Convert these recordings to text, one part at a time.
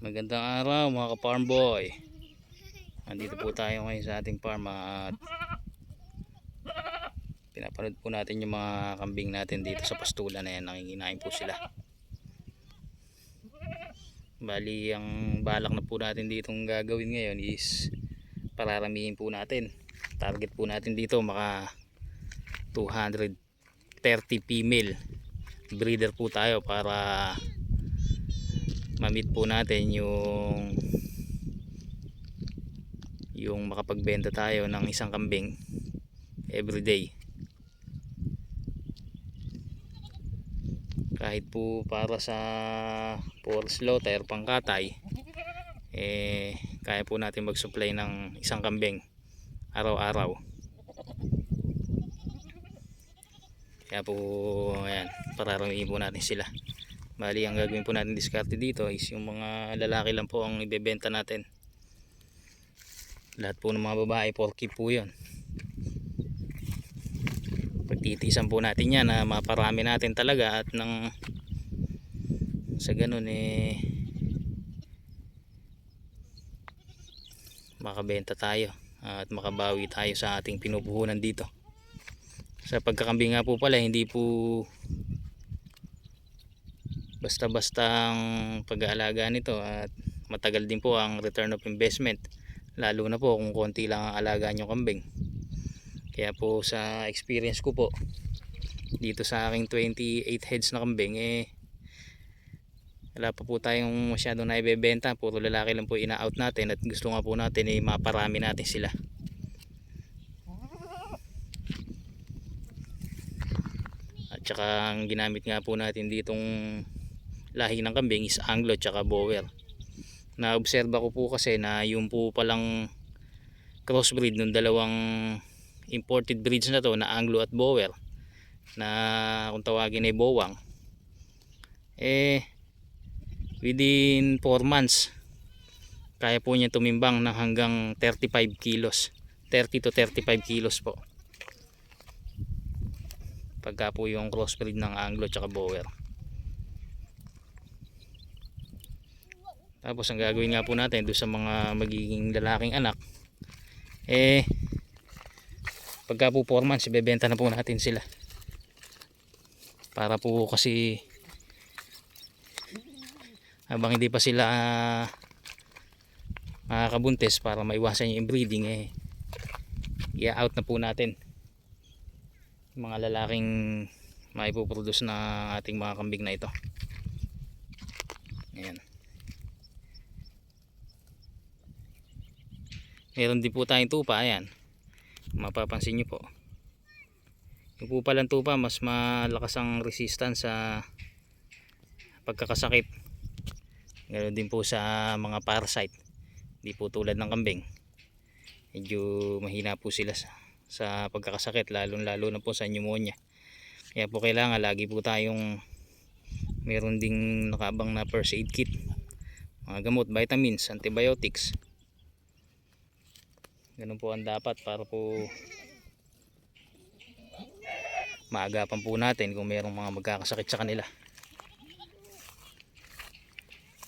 Magandang araw mga ka-farm boy. Nandito po tayo ngayon sa ating farm at pinapanood po natin yung mga kambing natin dito sa pastulan na yan. Nanginginain po sila. Bali, ang balak na po natin ditong gagawin ngayon is pararamihin po natin. Target po natin dito maka 230 female breeder po tayo para mamit po natin yung yung makapagbenta tayo ng isang kambing everyday. Kahit po para sa for slaughter pangkatay eh kaya po natin mag supply ng isang kambing araw-araw. Kaya po ayan pararamihin po natin sila Bali, ang gagawin po natin diskarte dito is yung mga lalaki lang po ang ibebenta natin. Lahat po ng mga babae, 4K po yun. Pagtitisan po natin yan na maparami natin talaga at nang sa ganun eh makabenta tayo at makabawi tayo sa ating pinupuhunan dito. Sa pagkakambing nga po pala, hindi po basta-bastang pag-aalaga nito at matagal din po ang return of investment lalo na po kung konti lang ang alaga nyo kambing. Kaya po sa experience ko po dito sa aking 28 heads na kambing eh wala pa po tayong masyadong naibebenta puro lalaki lang po ina-out natin at gusto nga po natin eh maparami natin sila. At saka ang ginamit nga po natin ditong lahi ng kambing is Anglo tsaka Bower. Na-obserba ko po kasi na yung po palang crossbreed ng dalawang imported breeds na to na Anglo at Bower na kung tawagin ay Bowang eh within 4 months kaya po niya tumimbang ng hanggang 35 kilos. 30 to 35 kilos po. Pagka po yung crossbreed ng Anglo tsaka Bower Tapos ang gagawin nga po natin doon sa mga magiging lalaking anak eh pagka po 4 months ibebenta na po natin sila. Para po kasi habang hindi pa sila uh, makakabuntis para maiwasan yung inbreeding eh i-out na po natin mga lalaking maipoproduce na ating mga kambing na ito. Ayan. Meron din po tayong tupa ayan. Mapapansin nyo po. Yung po palang tupa mas malakas ang resistance sa pagkakasakit. Ganoon din po sa mga parasite. Hindi po tulad ng kambing. Medyo mahina po sila sa, sa pagkakasakit lalong lalo na po sa pneumonia. Kaya po kailangan lagi po tayong meron ding nakabang na first aid kit. Mga gamot, vitamins, antibiotics ganun po ang dapat para po maagapan po natin kung mayroong mga magkakasakit sa kanila.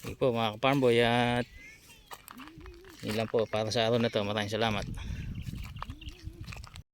Yun po mga farm boy at yun lang po para sa araw na to. Maraming salamat